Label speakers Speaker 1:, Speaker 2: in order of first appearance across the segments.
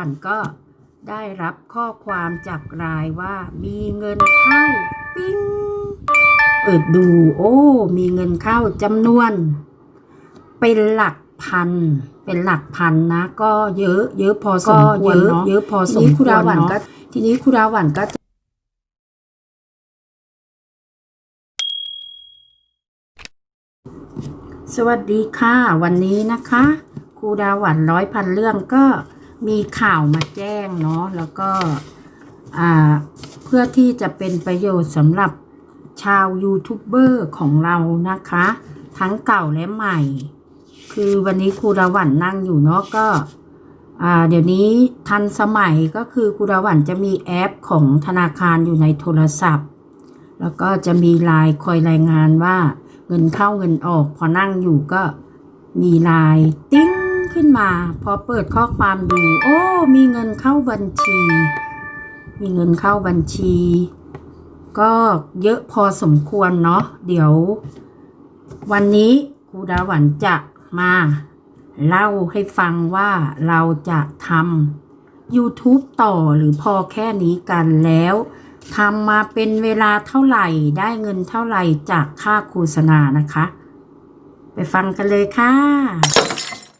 Speaker 1: วันก็ได้รับข้อความจากรายว่ามีเงินเข้าปิ้งเปิดดู โอ้ มีเงินเข้าจำนวน เป็นหลักพัน เป็นหลักพันนะ ก็เยอะ เยอะพอสมควรเนาะเยอะพอสมควรเนาะทีนี้คุณดาหวันก็สวัสดีค่ะ วันนี้นะคะครูดาหวันร้อยพันเรื่องก็ มีข่าวมาแจ้งเนาะแล้วก็เพื่อที่จะเป็นประโยชน์สำหรับชาวยูทูบเบอร์ของเรานะคะ ทั้งเก่าและใหม่ คือวันนี้ครูดาหวันนั่งอยู่เนาะก็เดี๋ยวนี้ทันสมัยก็คือครูดาหวันจะมีแอปของธนาคารอยู่ในโทรศัพท์ แล้วก็จะมีไลน์คอยรายงานว่าเงินเข้าเงินออก พอนั่งอยู่ก็มีไลน์ติ้ง ขึ้นมา พอเปิดข้อความดู โอ้ มีเงินเข้าบัญชี มีเงินเข้าบัญชี ก็เยอะพอสมควรเนาะเดี๋ยว วันนี้ครูดาหวันจะมาเล่าให้ฟังว่าเราจะทำ YouTube ต่อหรือพอแค่นี้กันแล้วทำมาเป็นเวลาเท่าไหร่ได้เงินเท่าไหร่จากค่าโฆษณานะคะ ไปฟังกันเลยค่ะ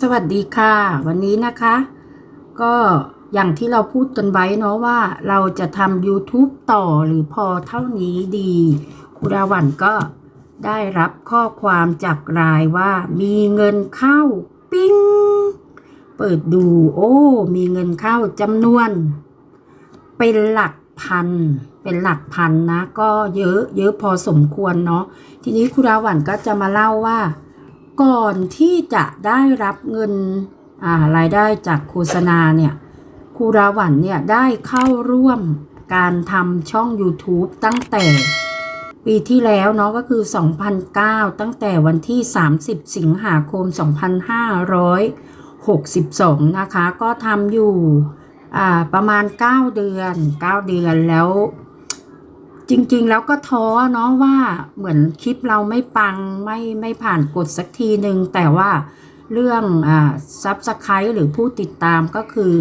Speaker 1: สวัสดีค่ะ วันนี้นะคะ ก็อย่างที่เราพูดกันไว้เนาะว่าเราจะทำ YouTube ต่อหรือพอเท่านี้ดีครูดาวันก็ได้รับข้อความจากรายว่ามีเงินเข้าปิ้ง เปิดดูโอ้ มีเงินเข้าจำนวน เป็นหลักพัน เป็นหลักพันนะ ก็เยอะเยอะพอสมควรเนาะทีนี้ครูดาวันก็จะมาเล่าว่า ก่อนที่จะได้รับเงินารายได้จากโฆษณาเนี่ยครูดาวันเนี่ยได้เข้าร่วมการทำช่อง YouTube ตั้งแต่ปีที่แล้วเนาะก็คือ 2009 ตั้งแต่วันที่ 30 สิงหาคม 2562 นะคะ ก็ทำอยู่ประมาณ 9 เดือน 9 เดือนแล้ว จริงๆ แล้วก็ท้อเนาะว่าเหมือนคลิปเราไม่ปังไม่ไม่ผ่านกฎสักทีหนึ่งแต่ว่าเรื่องอ่าซับสไครต์หรือผู้ติดตามก็คือ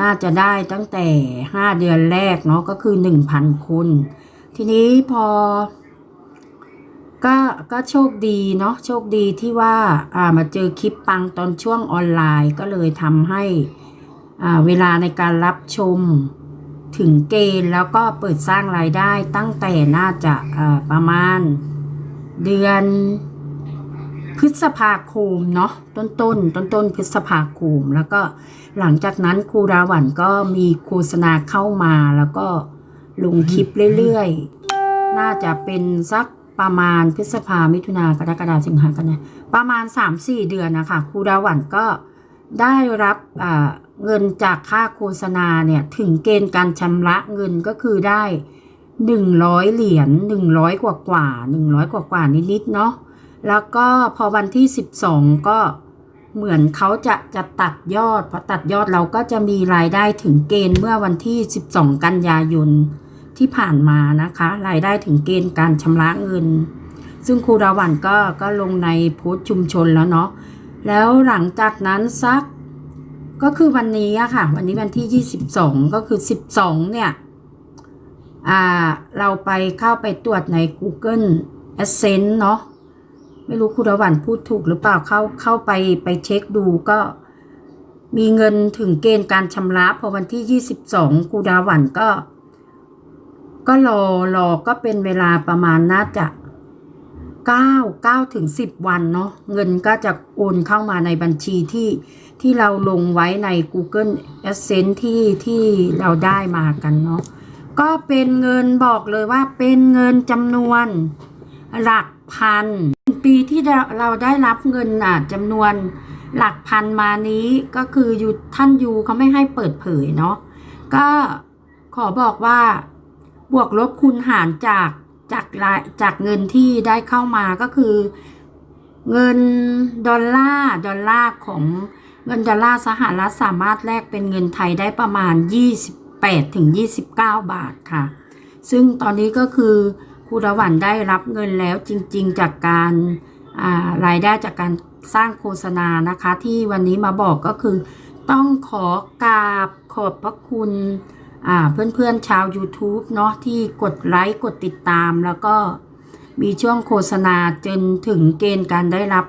Speaker 1: น่าจะได้ตั้งแต่ 5 เดือนแรกเนาะก็คือ 1,000 คน ทีนี้พอ ก็ก็โชคดีเนาะโชคดีที่ว่าอ่ามาเจอคลิปปังตอนช่วงออนไลน์ก็เลยทำให้อ่าเวลาในการรับชม ถึงเกณฑ์แล้วก็เปิดสร้างรายได้ตั้งแต่น่าจะประมาณเดือนพฤษภาคมเนาะต้นต้นต้นต้นๆพฤษภาคม แล้วก็หลังจากนั้นครูราวันก็มีโฆษณาเข้ามาแล้วก็ลงคลิปเรื่อยๆ น่าจะเป็นสักประมาณพฤษภามิถุนากรกฎาสิงหากันยาประมาณ 3-4 เดือนนะคะครูดาวันก็ได้รับอ่าเงินจากค่าโฆษณาเนี่ยถึงเกณฑ์การชำระเงินก็คือได้ 100 เหรียญ100 กว่ากว่า 100 กว่ากว่านิดๆเนาะแล้วก็พอวันที่ 12 ก็เหมือนเขาจะจะตัดยอดพอตัดยอดเราก็จะมีรายได้ถึงเกณฑ์เมื่อวันที่ 12 กันยายนที่ผ่านมานะคะ รายได้ถึงเกณฑ์การชำระเงิน ซึ่งครูดาวันก็ก็ลงในโพสต์ชุมชนแล้วเนาะแล้วหลังจากนั้นสัก ก็คือวันนี้อะค่ะ วันนี้วันที่22ก็คือ12เนี่ย อ่า เราไปเข้าไปตรวจใน Google Adsense เนาะไม่รู้ครูดาวันพูดถูกหรือเปล่าเข้าเข้าไปไปเช็คดูก็มีเงินถึงเกณฑ์การชำระพอวันที่22ครูดาวันก็ ก็รอรอก็เป็นเวลาประมาณน่าจะ 9 9ถึง10 วันเนาะเงินก็จะโอนเข้ามาในบัญชีที่ที่เราลงไว้ใน Google Adsense ที่ที่เราได้มากันเนาะก็เป็นเงินบอกเลยว่าเป็นเงินจำนวนหลักพัน ปีที่เราได้รับเงินอะจำนวนหลักพันมานี้ก็คืออยู่ท่านยูเขาไม่ให้เปิดเผยเนาะก็ขอบอกว่าบวกลบคูณหารจาก จากรายจากเงินที่ได้เข้ามาก็คือ เงินดอลลาร์ดอลลาร์ของเงินดอลลาร์สหรัฐสามารถแลกเป็นเงินไทยได้ประมาณ 28ถึง29 บาทค่ะ ซึ่งตอนนี้ก็คือครูดาหวันได้รับเงินแล้วจริง ๆ จากการารายได้จากการสร้างโฆษณานะคะ ที่วันนี้มาบอกก็คือ ต้องขอกราบขอบพระคุณ เพื่อนๆชาว YouTube เนาะที่กดไลค์กดติดตามแล้วก็มีช่วงโฆษณาจนถึงเกณฑ์การได้รับ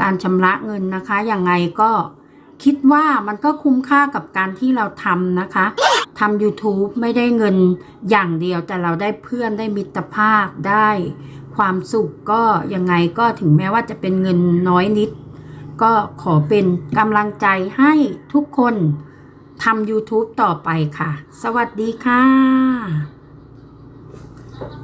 Speaker 1: การชำระเงินนะคะยังไงก็คิดว่ามันก็คุ้มค่ากับการที่เราทำนะคะทำ YouTube ไม่ได้เงินอย่างเดียวแต่เราได้เพื่อนได้มิตรภาพได้ความสุขก็ยังไงก็ถึงแม้ว่าจะเป็นเงินน้อยนิด ก็ขอเป็นกำลังใจให้ทุกคน ทำ YouTube ต่อไปค่ะ สวัสดีค่ะ